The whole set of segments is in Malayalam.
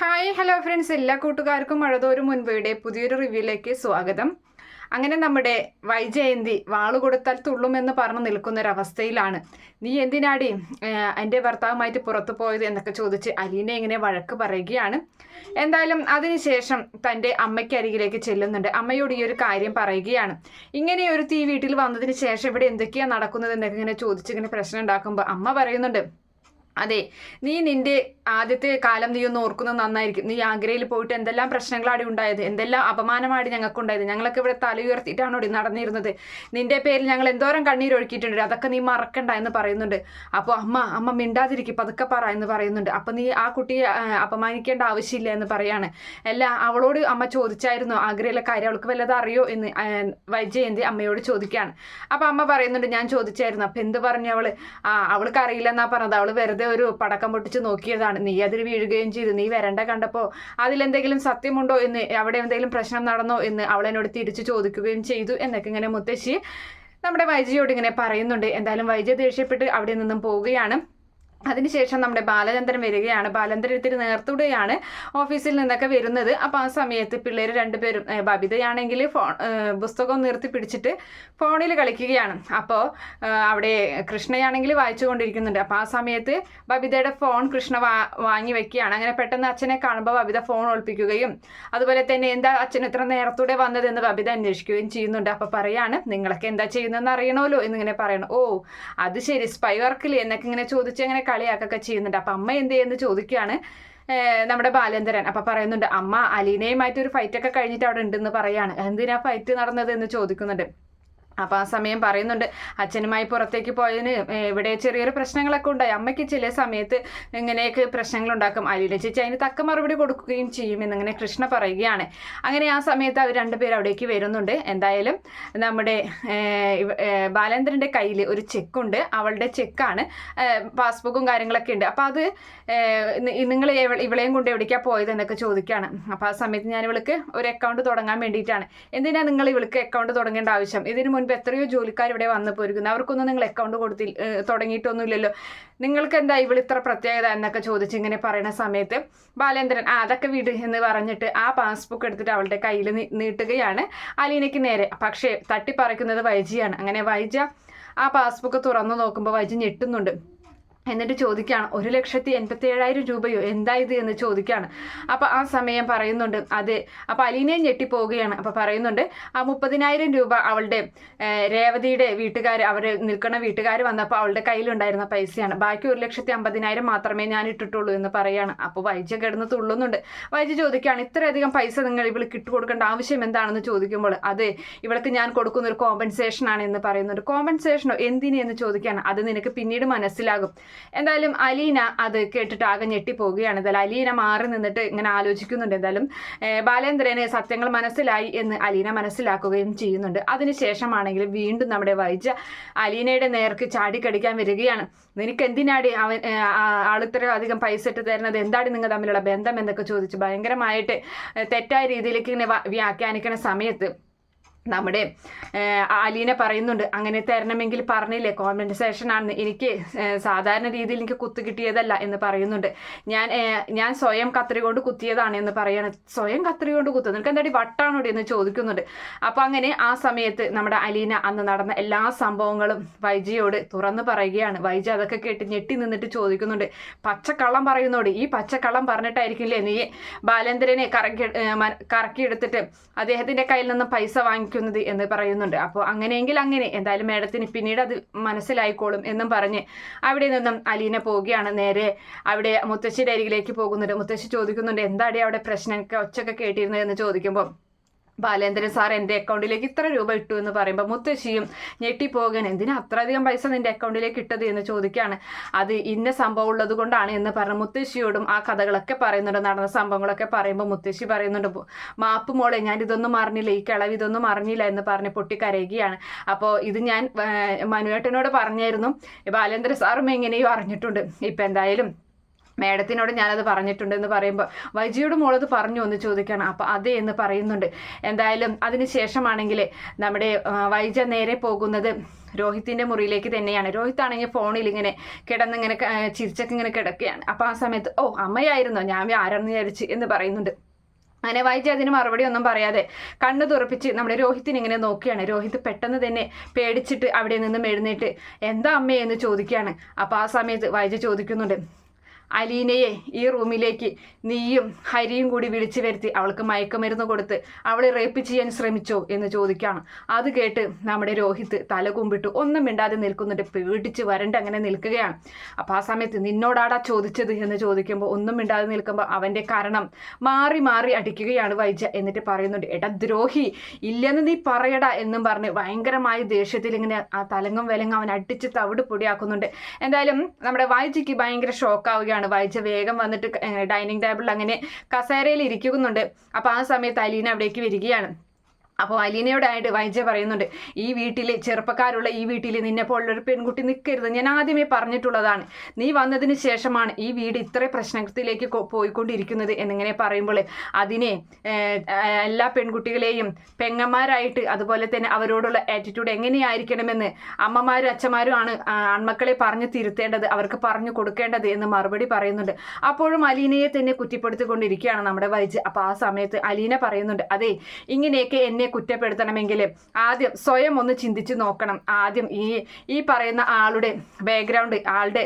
ഹായ് ഹലോ ഫ്രണ്ട്സ് എല്ലാ കൂട്ടുകാർക്കും മഴതോരും മുൻപയുടെ പുതിയൊരു റിവ്യൂയിലേക്ക് സ്വാഗതം. അങ്ങനെ നമ്മുടെ വൈജയന്തി വാൾ കൊടുത്താൽ തുള്ളുമെന്ന് പറഞ്ഞു നിൽക്കുന്നൊരവസ്ഥയിലാണ്. നീ എന്തിനാടി എന്റെ ഭർത്താവുമായിട്ട് പുറത്തു പോയത് എന്നൊക്കെ ചോദിച്ച് അലീനെ ഇങ്ങനെ വഴക്ക് പറയുകയാണ്. എന്തായാലും അതിനുശേഷം തന്റെ അമ്മയ്ക്കരികിലേക്ക് ചെല്ലുന്നുണ്ട്. അമ്മയോട് ഈ ഒരു കാര്യം പറയുകയാണ്. ഇങ്ങനെ ഒരു തീ വീട്ടിൽ വന്നതിന് ശേഷം ഇവിടെ എന്തൊക്കെയാണ് നടക്കുന്നത് എന്നൊക്കെ ഇങ്ങനെ ചോദിച്ച് ഇങ്ങനെ പ്രശ്നം ഉണ്ടാക്കുമ്പോൾ അമ്മ പറയുന്നുണ്ട്. അതെ നീ നിന്റെ ആദ്യത്തെ കാലം നീ ഒന്ന് ഓർക്കുന്നത് നന്നായിരിക്കും. നീ ആഗ്രയിൽ പോയിട്ട് എന്തെല്ലാം പ്രശ്നങ്ങളാടി ഉണ്ടായത്? എന്തെല്ലാം അപമാനമാടി ഞങ്ങൾക്കുണ്ടായത്? ഞങ്ങളൊക്കെ ഇവിടെ തല ഉയർത്തിയിട്ടാണ് ഇവിടെ നടന്നിരുന്നത്. നിന്റെ പേരിൽ ഞങ്ങൾ എന്തോരം കണ്ണീർ ഒഴുക്കിയിട്ടുണ്ട്. അതൊക്കെ നീ മറക്കണ്ട എന്ന് പറയുന്നുണ്ട്. അപ്പോൾ അമ്മ അമ്മ മിണ്ടാതിരിക്കും പതുക്കെ പറ എന്ന് പറയുന്നുണ്ട്. അപ്പം നീ ആ കുട്ടിയെ അപമാനിക്കേണ്ട ആവശ്യമില്ല എന്ന് പറയാണ്. അല്ല അവളോട് അമ്മ ചോദിച്ചായിരുന്നു ആഗ്രയിലെ കാര്യം അവൾക്ക് വല്ലതും അറിയോ എന്ന് വൈജയന്തി അമ്മയോട് ചോദിക്കുകയാണ് അപ്പം അമ്മ പറയുന്നുണ്ട് ഞാൻ ചോദിച്ചായിരുന്നു. അപ്പം എന്ത് പറഞ്ഞു അവൾ ആ അവൾക്ക് അറിയില്ലെന്നാണ് പറഞ്ഞത്. അവൾ വെറുതെ ഒരു പടക്കം പൊട്ടിച്ച് നോക്കിയതാണ്. നീ അതിൽ വീഴുകയും ചെയ്തു. നീ വരണ്ട കണ്ടപ്പോൾ അതിലെന്തെങ്കിലും സത്യമുണ്ടോ എന്ന് അവിടെ എന്തെങ്കിലും പ്രശ്നം നടന്നോ എന്ന് അവൾ എന്നോട് തിരിച്ചു ചോദിക്കുകയും ചെയ്തു എന്നൊക്കെ ഇങ്ങനെ മുത്തശ്ശി നമ്മുടെ വൈജയോട് ഇങ്ങനെ പറയുന്നുണ്ട്. എന്തായാലും വൈജയ ദേഷ്യപ്പെട്ട് അവിടെ നിന്നും പോവുകയാണ്. അതിനുശേഷം നമ്മുടെ ബാലചന്ദ്രൻ വരികയാണ്. ബാലചന്ദ്രൻ ഇത്തിരി നേർത്തൂടെയാണ് ഓഫീസിൽ നിന്നൊക്കെ വരുന്നത്. അപ്പോൾ ആ സമയത്ത് പിള്ളേർ രണ്ടുപേരും ബബിതയാണെങ്കിൽ ഫോൺ പുസ്തകം നിർത്തി പിടിച്ചിട്ട് ഫോണിൽ കളിക്കുകയാണ്. അപ്പോൾ അവിടെ കൃഷ്ണയാണെങ്കിൽ വായിച്ചു കൊണ്ടിരിക്കുന്നുണ്ട് അപ്പോൾ ആ സമയത്ത് ബബിതയുടെ ഫോൺ കൃഷ്ണ വാ വാങ്ങി വെക്കുകയാണ്. അങ്ങനെ പെട്ടെന്ന് അച്ഛനെ കാണുമ്പോൾ ബബിത ഫോൺ ഒളിപ്പിക്കുകയും അതുപോലെ തന്നെ എന്താ അച്ഛൻ ഇത്ര നേരത്തൂടെ വന്നതെന്ന് ബബിത അന്വേഷിക്കുകയും ചെയ്യുന്നുണ്ട്. അപ്പോൾ പറയാണ് നിങ്ങളൊക്കെ എന്താ ചെയ്യുന്നതെന്ന് അറിയണമല്ലോ എന്നിങ്ങനെ പറയണം. ഓ അത് ശരി സ്പൈ വർക്കിൽ എന്നൊക്കെ ഇങ്ങനെ ചോദിച്ച് കളിയാക്കൊക്കെ ചെയ്യുന്നുണ്ട്. അപ്പം അമ്മ എന്ത് ചെയ്യുന്നു ചോദിക്കുകയാണ് നമ്മുടെ ബാലേന്ദ്രൻ. അപ്പം പറയുന്നുണ്ട് അമ്മ അലീനയുമായിട്ട് ഒരു ഫൈറ്റ് ഒക്കെ കഴിഞ്ഞിട്ട് അവിടെ ഉണ്ടെന്ന് പറയാണ്. എന്തിനാ ഫൈറ്റ് നടന്നത്? എന്ന് ചോദിക്കുന്നുണ്ട്. അപ്പോൾ ആ സമയം പറയുന്നുണ്ട് അച്ഛനുമായി പുറത്തേക്ക് പോയതിന് ഇവിടെ ചെറിയൊരു പ്രശ്നങ്ങളൊക്കെ ഉണ്ടായി. അമ്മയ്ക്ക് ചില സമയത്ത് ഇങ്ങനെയൊക്കെ പ്രശ്നങ്ങൾ ഉണ്ടാക്കും അലീന ചേച്ചി അതിന് തക്ക മറുപടി കൊടുക്കുകയും ചെയ്യും എന്നിങ്ങനെ കൃഷ്ണ പറയുകയാണ്. അങ്ങനെ ആ സമയത്ത് അവർ രണ്ടുപേരും അവിടേക്ക് വരുന്നുണ്ട്. എന്തായാലും നമ്മുടെ ബാലേന്ദ്രന്റെ കയ്യിൽ ഒരു ചെക്കുണ്ട്. അവളുടെ ചെക്കാണ് പാസ്ബുക്കും കാര്യങ്ങളൊക്കെ ഉണ്ട്. അപ്പോൾ അത് നിങ്ങൾ ഇവളെയും കൊണ്ട് എവിടേക്കാണ് പോയത് എന്നൊക്കെ ചോദിക്കുകയാണ്. അപ്പോൾ ആ സമയത്ത് ഞാൻ ഇവൾക്ക് ഒരു അക്കൗണ്ട് തുടങ്ങാൻ വേണ്ടിയിട്ടാണ്. എന്തിനാണ് നിങ്ങൾ ഇവൾക്ക് അക്കൗണ്ട് തുടങ്ങേണ്ട ആവശ്യം? ഇതിനു മുൻപ് എത്രയോ ജോലിക്കാർ ഇവിടെ വന്നു പോയിരിക്കുന്നു അവർക്കൊന്നും നിങ്ങൾ അക്കൗണ്ട് കൊടുത്തി തുടങ്ങിയിട്ടൊന്നുമില്ലല്ലോ. നിങ്ങൾക്ക് എന്താ ഇവൾ ഇത്ര പ്രത്യേകത എന്നൊക്കെ ചോദിച്ച് ഇങ്ങനെ പറയുന്ന സമയത്ത് ബാലേന്ദ്രൻ ആ അതൊക്കെ വിട് എന്ന് പറഞ്ഞിട്ട് ആ പാസ്ബുക്ക് എടുത്തിട്ട് അവളുടെ കയ്യിൽ നീട്ടുകയാണ്. അലീനയ്ക്ക് നേരെ പക്ഷേ തട്ടിപ്പറിക്കുന്നത് വൈജിയാണ്. അങ്ങനെ വൈജ ആ പാസ്ബുക്ക് തുറന്നു നോക്കുമ്പോൾ വൈജി ഞെട്ടുന്നുണ്ട്. എന്നിട്ട് ചോദിക്കുകയാണ് ഒരു ലക്ഷത്തി എൺപത്തി ഏഴായിരം രൂപയോ? എന്താ ഇത്? എന്ന് ചോദിക്കുകയാണ്. അപ്പോൾ ആ സമയം പറയുന്നുണ്ട് അതെ. അപ്പോൾ അലീനയെ ഞെട്ടിപ്പോവുകയാണ്. അപ്പോൾ പറയുന്നുണ്ട് ആ മുപ്പതിനായിരം രൂപ അവളുടെ രേവതിയുടെ വീട്ടുകാർ അവർ നിൽക്കുന്ന വീട്ടുകാർ വന്നപ്പോൾ അവളുടെ കയ്യിലുണ്ടായിരുന്ന പൈസയാണ്. ബാക്കി ഒരു ലക്ഷത്തി അമ്പതിനായിരം മാത്രമേ ഞാൻ ഇട്ടിട്ടുള്ളൂ എന്ന് പറയാണ്. അപ്പോൾ വൈജ കിടന്ന് തുള്ളുന്നുണ്ട്. വൈജ ചോദിക്കുകയാണ് ഇത്രയധികം പൈസ നിങ്ങൾ ഇവൾക്ക് ഇട്ട് കൊടുക്കേണ്ട ആവശ്യം എന്താണെന്ന് ചോദിക്കുമ്പോൾ? അതെ ഇവൾക്ക് ഞാൻ കൊടുക്കുന്ന ഒരു കോമ്പൻസേഷൻ ആണ് എന്ന് പറയുന്നുണ്ട്. കോമ്പൻസേഷനോ എന്തിനെന്ന് ചോദിക്കുകയാണ്. അത് നിനക്ക് പിന്നീട് മനസ്സിലാകും. എന്തായാലും അലീന അത് കേട്ടിട്ട് ആകെ ഞെട്ടിപ്പോവുകയാണ്. എന്തായാലും അലീന മാറി നിന്നിട്ട് ഇങ്ങനെ ആലോചിക്കുന്നുണ്ട്. എന്തായാലും ബാലേന്ദ്രന് സത്യങ്ങൾ മനസ്സിലായി എന്ന് അലീന മനസ്സിലാക്കുകയും ചെയ്യുന്നുണ്ട്. അതിനുശേഷമാണെങ്കിൽ വീണ്ടും നമ്മുടെ വൈജ അലീനയുടെ നേർക്ക് ചാടിക്കടിക്കാൻ വരികയാണ്. നിനക്ക് എന്തിനാടി അവൻ ആളിത്ര അധികം പൈസ ഇട്ട് തരുന്നത്? എന്താണ് നിങ്ങൾ തമ്മിലുള്ള ബന്ധം എന്നൊക്കെ ചോദിച്ച് ഭയങ്കരമായിട്ട് തെറ്റായ രീതിയിലേക്ക് ഇങ്ങനെ വ്യാഖ്യാനിക്കുന്ന സമയത്ത് നമ്മുടെ ആലീന പറയുന്നുണ്ട് അങ്ങനെ തരണമെങ്കിൽ പറഞ്ഞില്ലേ കോമ്പൻസേഷൻ ആണ് എനിക്ക് സാധാരണ രീതിയിൽ എനിക്ക് കുത്തു കിട്ടിയതല്ല എന്ന് പറയുന്നുണ്ട്. ഞാൻ ഞാൻ സ്വയം കത്രി കൊണ്ട് കുത്തിയതാണ് എന്ന് പറയാണ്. സ്വയം കത്രി കൊണ്ട് കുത്തുന്നത്? നിനക്ക് എന്താടി വട്ടാണോടി എന്ന് ചോദിക്കുന്നുണ്ട്. അപ്പോൾ അങ്ങനെ ആ സമയത്ത് നമ്മുടെ അലീന അന്ന് നടന്ന എല്ലാ സംഭവങ്ങളും വൈജിയോട് തുറന്നു പറയുകയാണ്. വൈജി അതൊക്കെ കേട്ട് ഞെട്ടി നിന്നിട്ട് ചോദിക്കുന്നുണ്ട് പച്ചക്കള്ളം പറയുന്നോട്? ഈ പച്ചക്കള്ളം പറഞ്ഞിട്ടായിരിക്കില്ലേ നീ ബാലേന്ദ്രനെ കറക്കി കറക്കിയെടുത്തിട്ട് അദ്ദേഹത്തിന്റെ കയ്യിൽ നിന്നും പൈസ വാങ്ങിക്കുന്നത് എന്ന് പറയുന്നുണ്ട്. അപ്പോൾ അങ്ങനെയെങ്കിൽ അങ്ങനെ. എന്തായാലും മേഡത്തിന് പിന്നീട് അത് മനസ്സിലായിക്കോളും എന്നും പറഞ്ഞ് അവിടെ നിന്നും അലീന പോവുകയാണ്. നേരെ അവിടെ മുത്തശ്ശിയുടെ അരികിലേക്ക് പോകുന്നുണ്ട്. മുത്തശ്ശി ചോദിക്കുന്നുണ്ട് എന്താടി അവിടെ പ്രശ്നമൊക്കെ ഒച്ചൊക്കെ കേട്ടിരുന്നത് എന്ന് ചോദിക്കുമ്പോൾ ബാലേന്ദ്രൻ സാർ എന്റെ അക്കൗണ്ടിലേക്ക് ഇത്ര രൂപ ഇട്ടു എന്ന് പറയുമ്പോൾ മുത്തശ്ശിയും ഞെട്ടിപ്പോകാൻ എന്തിനാ അത്രയധികം പൈസ നിന്റെ അക്കൗണ്ടിലേക്ക് ഇട്ടത് എന്ന് ചോദിക്കുകയാണ്. അത് ഇന്ന സംഭവം ഉള്ളത് കൊണ്ടാണ് എന്ന് പറഞ്ഞ് മുത്തശ്ശിയോടും ആ കഥകളൊക്കെ പറയുന്നുണ്ട്. നടന്ന സംഭവങ്ങളൊക്കെ പറയുമ്പോൾ മുത്തശ്ശി പറയുന്നുണ്ട് മാപ്പ് മോളെ ഞാൻ ഇതൊന്നും അറിഞ്ഞില്ല. ഈ കിളവ് ഇതൊന്നും അറിഞ്ഞില്ല എന്ന് പറഞ്ഞ് പൊട്ടി കരയുകയാണ് അപ്പോൾ ഇത് ഞാൻ മനുവേട്ടനോട് പറഞ്ഞായിരുന്നു. ബാലേന്ദ്ര സാറും എങ്ങനെയോ അറിഞ്ഞിട്ടുണ്ട്. ഇപ്പം എന്തായാലും മേഡത്തിനോട് ഞാനത് പറഞ്ഞിട്ടുണ്ട് എന്ന് പറയുമ്പോൾ വൈജിയോട് മോളത് പറഞ്ഞു എന്ന് ചോദിക്കണം. അപ്പം അതെ എന്ന് പറയുന്നുണ്ട്. എന്തായാലും അതിന് ശേഷമാണെങ്കിൽ നമ്മുടെ വൈജ നേരെ പോകുന്നത് രോഹിത്തിന്റെ മുറിയിലേക്ക് തന്നെയാണ്. രോഹിത് ആണെങ്കിൽ ഫോണിൽ ഇങ്ങനെ കിടന്നിങ്ങനെ ചിരിച്ചൊക്കെ ഇങ്ങനെ കിടക്കുകയാണ്. അപ്പോൾ ആ സമയത്ത് ഓ അമ്മയായിരുന്നോ? ഞാൻ ആരാണെന്ന് വിചാരിച്ച് എന്ന് പറയുന്നുണ്ട്. അങ്ങനെ വൈജി അതിന് മറുപടി ഒന്നും പറയാതെ കണ്ണു തുറപ്പിച്ച് നമ്മുടെ രോഹിത്തിന് ഇങ്ങനെ നോക്കിയാണ് രോഹിത് പെട്ടെന്ന് തന്നെ പേടിച്ചിട്ട് അവിടെ നിന്നും എഴുന്നേറ്റ് എന്താ അമ്മയെന്ന് ചോദിക്കുകയാണ്. അപ്പോൾ ആ സമയത്ത് വൈജ ചോദിക്കുന്നുണ്ട് അലീനയെ ഈ റൂമിലേക്ക് നീയും ഹരിയും കൂടി വിളിച്ചു വരുത്തി അവൾക്ക് മയക്കുമരുന്ന് കൊടുത്ത് അവളെ റേപ്പ് ചെയ്യാൻ ശ്രമിച്ചോ എന്ന് ചോദിക്കുകയാണ്. അത് കേട്ട് നമ്മുടെ രോഹിത് തല കുമ്പിട്ട്. ഒന്നും മിണ്ടാതെ നിൽക്കുന്നുണ്ട്. പേടിച്ച് വരണ്ട് അങ്ങനെ നിൽക്കുകയാണ്. അപ്പോൾ ആ സമയത്ത് നിന്നോടാടാ ചോദിച്ചത് എന്ന് ചോദിക്കുമ്പോൾ ഒന്നും മിണ്ടാതെ നിൽക്കുമ്പോൾ അവന്റെ കാരണം മാറി മാറി അടിക്കുകയാണ് വൈജ. എന്നിട്ട് പറയുന്നുണ്ട് എടാ ദ്രോഹി ഇല്ലെന്ന് നീ പറയടാ എന്നും പറഞ്ഞ് ഭയങ്കരമായ ദേഷ്യത്തിൽ ഇങ്ങനെ ആ തലങ്ങും വിലങ്ങും അവൻ അടിച്ച് തവിട് പൊടിയാക്കുന്നുണ്ട്. എന്തായാലും നമ്മുടെ വൈജയ്ക്ക് ഭയങ്കര ഷോക്കാവുകയാണ് വൈജ വേഗം വന്നിട്ട് ഡൈനിങ് ടേബിളിൽ അങ്ങനെ കസേരയിൽ ഇരിക്കുന്നുണ്ട്. അപ്പോൾ ആ സമയത്ത് അലീന അവിടേക്ക് വരികയാണ്. അപ്പോൾ അലീനയോടായിട്ട് വൈജ പറയുന്നുണ്ട് ഈ വീട്ടിൽ ചെറുപ്പക്കാരുള്ള ഈ വീട്ടിൽ നിന്നെ പോലുള്ളൊരു പെൺകുട്ടി നിൽക്കരുത് ഞാൻ ആദ്യമേ പറഞ്ഞിട്ടുള്ളതാണ്. നീ വന്നതിന് ശേഷമാണ് ഈ വീട് ഇത്ര പ്രശ്നത്തിലേക്ക് പോയിക്കൊണ്ടിരിക്കുന്നത്. എന്നിങ്ങനെ പറയുമ്പോൾ അതിനെ എല്ലാ പെൺകുട്ടികളെയും പെങ്ങന്മാരായിട്ട് അതുപോലെ തന്നെ അവരോടുള്ള ആറ്റിറ്റ്യൂഡ് എങ്ങനെയായിരിക്കണമെന്ന് അമ്മമാരും അച്ഛന്മാരും ആണ് ആൺമക്കളെ പറഞ്ഞു തിരുത്തേണ്ടത് അവർക്ക് പറഞ്ഞു കൊടുക്കേണ്ടത് എന്ന് മറുപടി പറയുന്നുണ്ട്. അപ്പോഴും അലീനയെ തന്നെ കുറ്റപ്പെടുത്തിക്കൊണ്ടിരിക്കുകയാണ് നമ്മുടെ വൈജ്. അപ്പോൾ ആ സമയത്ത് അലീന പറയുന്നുണ്ട് അതെ ഇങ്ങനെയൊക്കെ എന്നെ കുറ്റപ്പെടുത്തണമെങ്കിൽ ആദ്യം സ്വയം ഒന്ന് ചിന്തിച്ച് നോക്കണം. ആദ്യം ഈ ഈ പറയുന്ന ആളുടെ ബാക്ക്ഗ്രൗണ്ട് ആളുടെ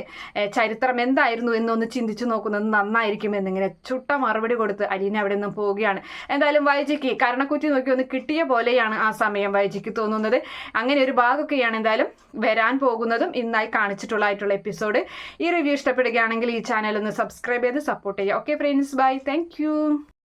ചരിത്രം എന്തായിരുന്നു എന്നൊന്ന് ചിന്തിച്ച് നോക്കുന്നത് നന്നായിരിക്കും എന്നിങ്ങനെ ചുട്ട മറുപടി കൊടുത്ത് അലീന അവിടെ നിന്നും പോവുകയാണ്. എന്തായാലും വൈജിക്ക് കരണക്കുറ്റി നോക്കി ഒന്ന് കിട്ടിയ പോലെയാണ് ആ സമയം വൈജിക്ക് തോന്നുന്നത്. അങ്ങനെ ഒരു ഭാഗമൊക്കെയാണ് എന്തായാലും വരാൻ പോകുന്നതും ഇന്നായി കാണിച്ചിട്ടുള്ളതായിട്ടുള്ള എപ്പിസോഡ്. ഈ റിവ്യൂ ഇഷ്ടപ്പെടുകയാണെങ്കിൽ ഈ ചാനൽ ഒന്ന് സബ്സ്ക്രൈബ് ചെയ്ത് സപ്പോർട്ട് ചെയ്യുക. Okay friends bye thank